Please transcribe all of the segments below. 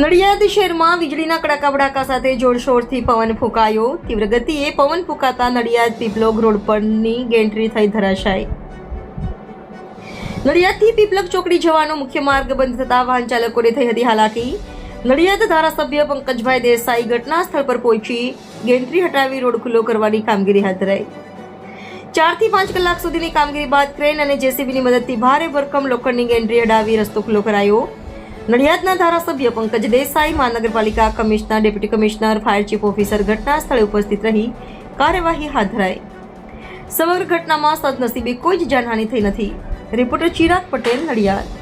નડિયાદ શહેરમાં વીજળીના કડાકા બડાકા સાથે જોરશોરથી પવન ફૂંકાયો. તીવ્ર ગતિએ પવન ફૂંકાતા નડિયાદ પીપલોગ રોડ પરની ગેન્ટ્રી થઈ ધરાશાય. નડિયાદથી પીપલગ ચોકડી જવાનો મુખ્ય માર્ગ બંધ થતા વાહન ચાલકોને થઈ હતી હાલાકી. નડિયાદ ધારાસભ્ય પંકજભાઈ દેસાઈ ઘટના સ્થળ પર પહોંચી ગેન્ટ્રી હટાવી રોડ ખુલ્લો કરવાની કામગીરી હાથ ધરાઈ. ચારથી પાંચ કલાક સુધીની કામગીરી બાદ ક્રેન અને જેસીબીની મદદથી ભારે ભરકમ લોખંડની ગેન્ટ્રી હટાવી રસ્તો ખુલ્લો કરાયો. નડિયાદના ધારાસભ્ય પંકજ દેસાઈ, મહાનગરપાલિકા commissioner, deputy commissioner, fire chief officer ઘટના સ્થળે ઉપસ્થિત રહી કાર્યવાહી હાથ ધરાઈ. સમગ્ર ઘટનામાં સદનસીબે કોઈ જ જાનહાનિ થઈ નથી. રિપોર્ટર ચિરાગ પટેલ, નડિયાદ.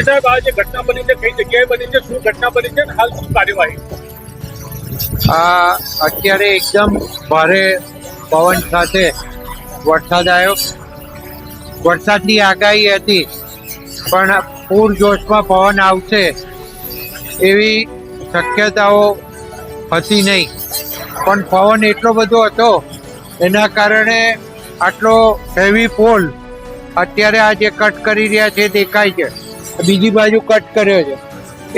કે સાહેબ, આ જે ઘટના બની છે, કઈ જગ્યાએ બની છે, શું ઘટના બની છે હાલ શું કાર્યવાહી આ અત્યારે એકદમ ભારે પવન સાથે વરસાદ આવ્યો. વરસાદની આગાહી હતી, પણ પૂરજોશમાં પવન આવશે એવી શક્યતાઓ હતી નહીં. પણ પવન એટલો બધો હતો, એના કારણે આટલો હેવી પોલ અત્યારે આ જે કટ કરી રહ્યા છે, દેખાય છે. બીજી બાજુ કટ કર્યો છે.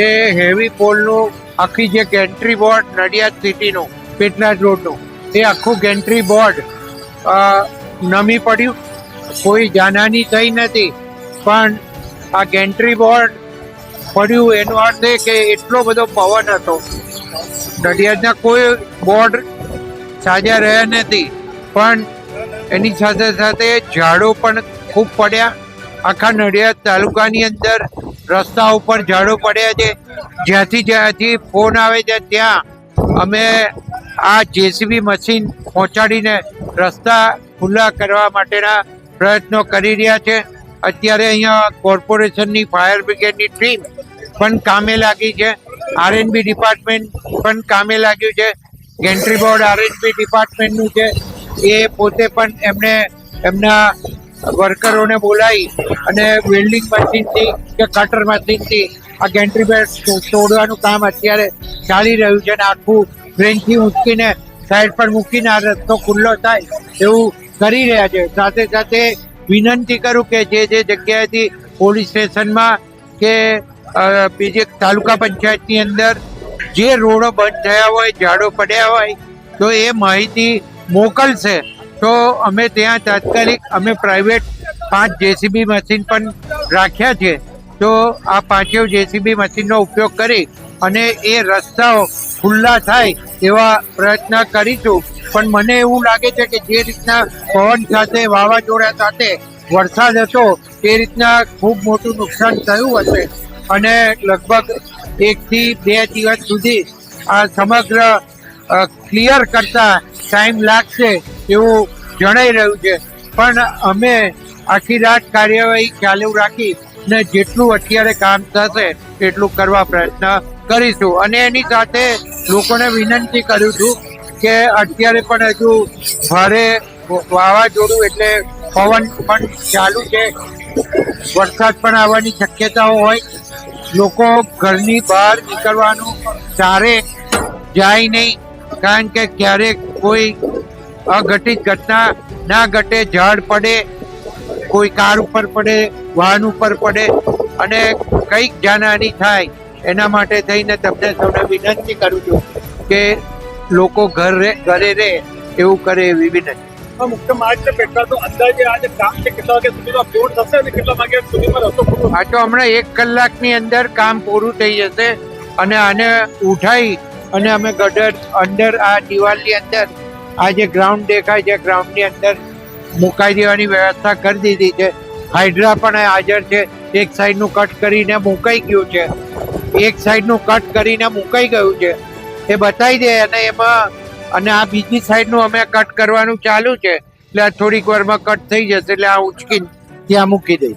એ હેવી પોલનું આખી જે ગેન્ટ્રી બોર્ડ નડિયાદ સિટીનું પેટલાદ રોડનું એ આખું ગેન્ટ્રી બોર્ડ નમી પડ્યું. કોઈ જાનહાની થઈ નથી, પણ આ ગેન્ટ્રી બોર્ડ પડ્યું એનો અર્થ એ કે એટલો બધો પવન હતો. નડિયાદના કોઈ બોર્ડ સાજા રહ્યા નથી, પણ એની સાથે સાથે ઝાડો પણ ખૂબ પડ્યા. આખા નડિયાદ તાલુકાની અંદર રસ્તા ઉપર ઝાડો પડ્યા છે. જ્યાંથી જ્યાંથી ફોન આવે છે, ત્યાં અમે આ જેસીબી મશીન પહોંચાડીને રસ્તા ખુલ્લા કરવા માટેના પ્રયત્નો કરી રહ્યા છે. અત્યારે અહીંયા કોર્પોરેશનની ફાયર બ્રિગેડની ટીમ પણ કામે લાગી છે. આરએનબી ડિપાર્ટમેન્ટ પણ કામે લાગ્યું છે. ગેન્ટ્રી બોર્ડ આરએનબી ડિપાર્ટમેન્ટનું છે. એ પોતે પણ એમને એમના વર્કરોને બોલાવી અને વેલ્ડિંગ મશીનથી કે કટર મશીનથી આ ગેન્ટ્રી બેડ તોડવાનું કામ અત્યારે ચાલી રહ્યું છે અને આખું ટ્રેનથી ઊંચકીને સાઈડ પર મૂકીને આ રસ્તો ખુલ્લો થાય એવું કરી રહ્યા છે. સાથે સાથે વિનંતી કરું કે જે જે જગ્યાએથી પોલીસ સ્ટેશનમાં કે બીજે તાલુકા પંચાયતની અંદર જે રોડો બંધ થયા હોય, ઝાડો પડ્યા હોય, તો એ માહિતી મોકલશે. તો અમે ત્યાં તાત્કાલિક અમે પ્રાઇવેટ પાંચ જેસીબી મશીન પણ રાખ્યા છે. તો આ પાંચેવ જેસીબી મશીનનો ઉપયોગ કરી અને એ રસ્તાઓ ખુલ્લા થાય એવા પ્રયત્ન કરીશું. પણ મને એવું લાગે છે કે જે રીતના પવન સાથે, વાવાઝોડા સાથે વરસાદ હતો તે રીતના ખૂબ મોટું નુકસાન થયું હશે. અને લગભગ એકથી બે દિવસ સુધી આ સમગ્ર ક્લિયર કરતા ટાઈમ લાગશે. એવું જણાઈ રહ્યું છે. પણ અમે આખી રાત કાર્યવાહી ચાલુ રાખી ને જેટલું અત્યારે કામ થશે એટલું કરવા પ્રયત્ન કરીશું. અને એની સાથે લોકોને વિનંતી કરું છું કે અત્યારે પણ હજુ ભારે વાવાઝોડું એટલે પવન પણ ચાલુ છે. વરસાદ પણ આવવાની શક્યતાઓ હોય. લોકો ઘરની બહાર નીકળવાનું ચારે જાય નહીં. કારણ કે ક્યારેક કોઈ અઘટિત ઘટના ના ઘટે ઝાડ પડે કોઈ કાર ઉપર પડે વાહન ઉપર પડે અને કંઈક જાનહાની થાય એના માટે થઈને તમને સૌને વિનંતી કરું છું કે લોકો ઘર રહે ઘરે રહે એવું કરે એવી વિનંતી. મુખ્ય માર્ગ છે પેટલા તો અંદાજે આ કામ છે કેટલા વાગ્યા સુધીમાં પૂર્ણ થશે અને કેટલા વાગ્યા સુધીમાં રસ્તો પૂરો આ તો હમણાં એક કલાકની અંદર કામ પૂરું થઈ જશે અને આને ઉઠાઈ અને અમે ગટર અંદર આ દિવાલની અંદર આ જે ગ્રાઉન્ડ દેખાય છે ગ્રાઉન્ડની અંદર મુકાઈ દેવાની વ્યવસ્થા કરી દીધી છે. હાઇડ્રા પણ હાજર છે. એક સાઈડનું કટ કરીને મુકાઈ ગયું છે. એક સાઈડનું કટ કરીને મુકાઈ ગયું છે. એ બતાવી દે અને એમાં અને આ બીજી સાઈડનું અમે કટ કરવાનું ચાલુ છે. એટલે થોડીક વારમાં કટ થઈ જશે. એટલે આ ઉચકીને ત્યાં મૂકી દઈશ.